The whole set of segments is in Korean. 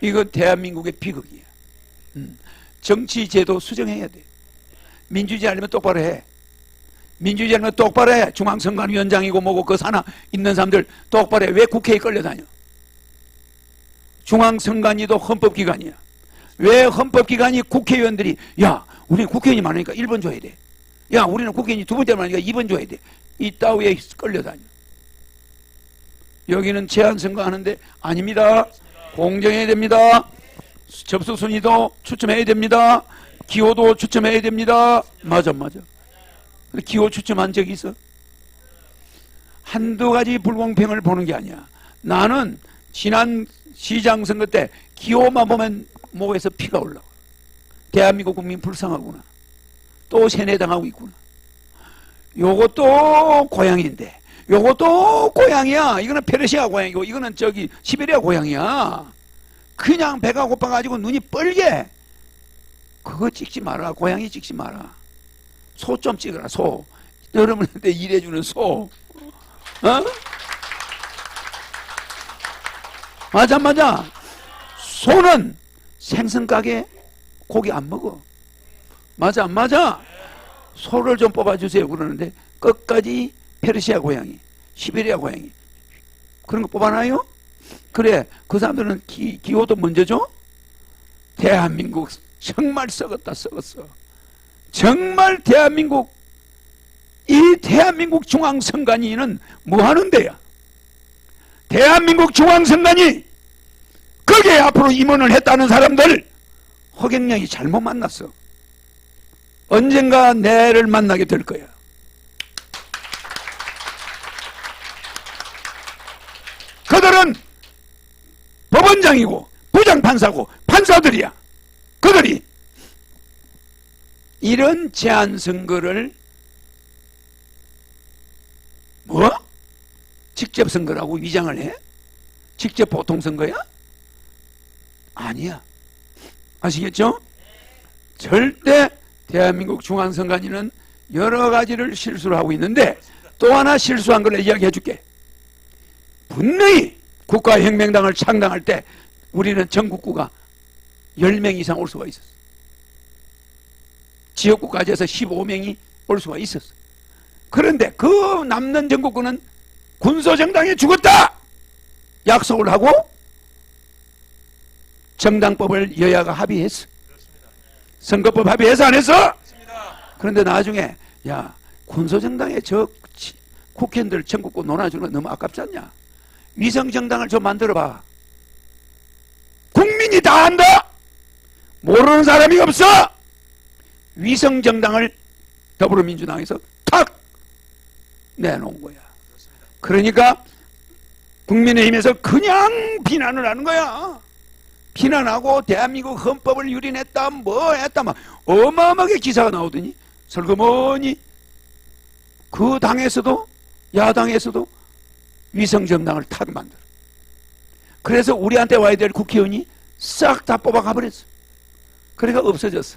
이거 대한민국의 비극이야. 음. 정치 제도 수정해야 돼. 민주주의 하려면 똑바로 해. 민주주의 하려면 똑바로 해. 중앙선관위원장이고 뭐고 그 산하 있는 사람들 똑바로 해. 왜 국회에 끌려다녀? 중앙선관위도 헌법기관이야. 왜 헌법기관이 국회의원들이 야 우리 국회의원이 많으니까 1번 줘야 돼. 야 우리는 국회의원이 두 번째 많으니까 2번 줘야 돼. 이 따위에 끌려다녀. 여기는 제한 선거 하는데 아닙니다. 공정해야 됩니다. 접수 순위도 추첨해야 됩니다. 기호도 추첨해야 됩니다. 맞아, 맞아. 기호 추첨한 적이 있어? 한두 가지 불공평을 보는 게 아니야. 나는 지난 시장 선거 때 기호만 보면 목에서 피가 올라와. 대한민국 국민 불쌍하구나. 또 세뇌당하고 있구나. 요것도 고향인데 요것도 고향이야. 이거는 페르시아 고향이고 이거는 저기 시베리아 고향이야. 그냥 배가 고파가지고 눈이 뻘게. 그거 찍지 마라. 고양이 찍지 마라. 소 좀 찍어라. 소. 여러분한테 일해주는 소. 어? 맞아 맞아. 소는 생선 가게 고기 안 먹어. 맞아 안 맞아? 소를 좀 뽑아주세요 그러는데 끝까지 페르시아 고양이, 시베리아 고양이 그런 거 뽑아놔요? 그래 그 사람들은 기, 기호도 먼저 줘? 대한민국 정말 썩었다 썩었어 정말 대한민국 이 대한민국 중앙선관위는 뭐 하는 데야? 대한민국 중앙선관위 거기에 앞으로 임원을 했다는 사람들 허경영이 잘못 만났어 언젠가 내를 만나게 될 거야 그들은 법원장이고 부장판사고 판사들이야. 그들이 이런 제한 선거를 뭐? 직접 선거라고 위장을 해? 직접 보통 선거야? 아니야. 아시겠죠? 절대 대한민국 중앙선관위는 여러 가지를 실수를 하고 있는데 또 하나 실수한 걸 이야기해 줄게. 분명히 국가혁명당을 창당할 때 우리는 전국구가 10명 이상 올 수가 있었어. 지역구까지 해서 15명이 올 수가 있었어. 그런데 그 남는 전국구는 군소정당에 죽었다! 약속을 하고 정당법을 여야가 합의했어. 선거법 합의해서 안 했어? 그런데 나중에 야 군소정당에 저 치- 국회의원들 전국구 논아주는 거 너무 아깝지 않냐? 위성 정당을 좀 만들어 봐. 국민이 다 안다! 모르는 사람이 없어! 위성 정당을 더불어민주당에서 탁! 내놓은 거야. 그러니까 국민의힘에서 그냥 비난을 하는 거야. 비난하고 대한민국 헌법을 유린했다, 뭐 했다, 막 어마어마하게 기사가 나오더니 설거머니 그 당에서도 야당에서도 위성정당을 탁 만들어. 그래서 우리한테 와야 될 국회의원이 싹 다 뽑아가 버렸어. 그러니까 없어졌어.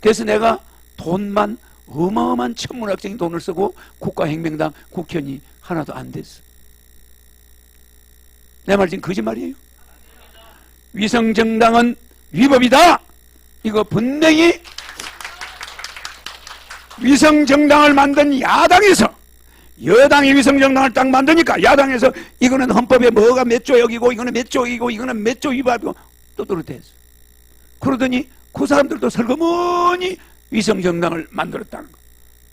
그래서 내가 돈만 어마어마한 천문학적인 돈을 쓰고 국가혁명당 국회의원이 하나도 안 됐어. 내 말 지금 거짓말이에요. 위성정당은 위법이다. 이거 분명히 위성정당을 만든 야당에서 여당이 위성정당을 딱 만드니까 야당에서 이거는 헌법에 뭐가 몇 조역이고 이거는 몇 조이고 이거는 몇 조 위반이고 또또릇했어. 그러더니 그 사람들도 설거머니 위성정당을 만들었다는 거.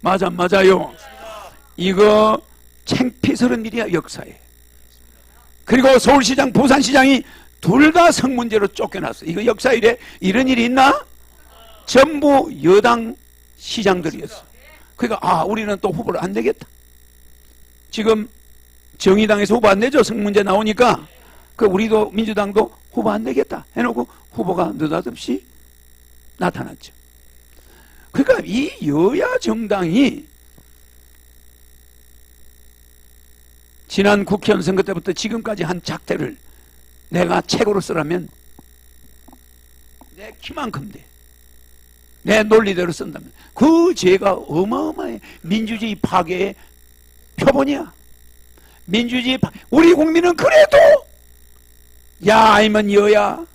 맞아 안 맞아요. 이거 창피스러운 일이야 역사에. 그리고 서울시장 부산시장이 둘 다 성문제로 쫓겨났어. 이거 역사일에 이런 일이 있나? 전부 여당 시장들이었어. 그러니까 아 우리는 또 후보를 안 되겠다. 지금 정의당에서 후보 안 내죠. 성문제 나오니까 그 우리도 민주당도 후보 안 되겠다 해놓고 후보가 느닷없이 나타났죠. 그러니까 이 여야 정당이 지난 국회의원 선거 때부터 지금까지 한 작태를 내가 책으로 쓰라면 내 키만큼 돼. 내 논리대로 쓴다면 그 죄가 어마어마해. 민주주의 파괴의 지켜보냐? 민주주의 우리 국민은 그래도 야 아니면 여야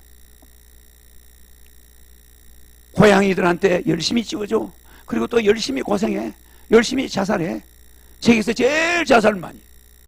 고양이들한테 열심히 찍어줘. 그리고 또 열심히 고생해. 열심히 자살해. 세계에서 제일 자살 많이